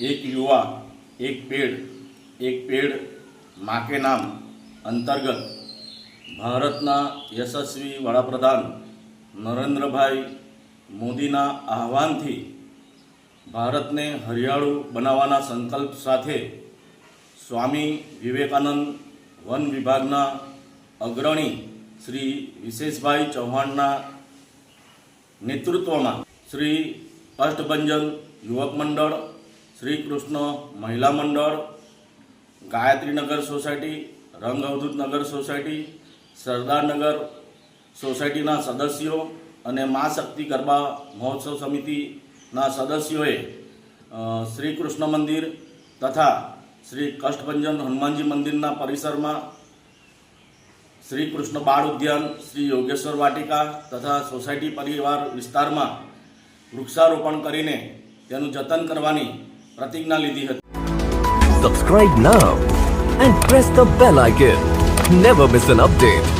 એક યુવા, એક પેડ એક પેડ માકે નામ અંતર્ગત ભારતના યશસ્વી વડાપ્રધાન નરેન્દ્રભાઈ મોદીના આહવાનથી ભારતને હરિયાળું બનાવવાના સંકલ્પ સાથે સ્વામી વિવેકાનંદ વન વિભાગના અગ્રણી શ્રી વિશેષભાઈ ચૌહાણના નેતૃત્વમાં શ્રી અષ્ટભંજન યુવક મંડળ શ્રી કૃષ્ણ મહિલા મંડળ ગાયત્રીનગર સોસાયટી, રંગ અવધૂત નગર સોસાયટી સરદારનગર સોસાયટીના સદસ્યો અને મા શક્તિ ગરબા મહોત્સવ સમિતિના સદસ્યોએ શ્રી કૃષ્ણ મંદિર તથા શ્રી કષ્ટભંજન હનુમાનજી મંદિરના પરિસરમાં શ્રી કૃષ્ણ બાળ ઉદ્યાન, શ્રી યોગેશ્વર વાટિકા તથા સોસાયટી પરિવાર વિસ્તારમાં વૃક્ષારોપણ કરીને તેનું જતન કરવાની પ્રતિજ્ઞા લીધી હતી Subscribe now and press the bell icon. Never miss an update.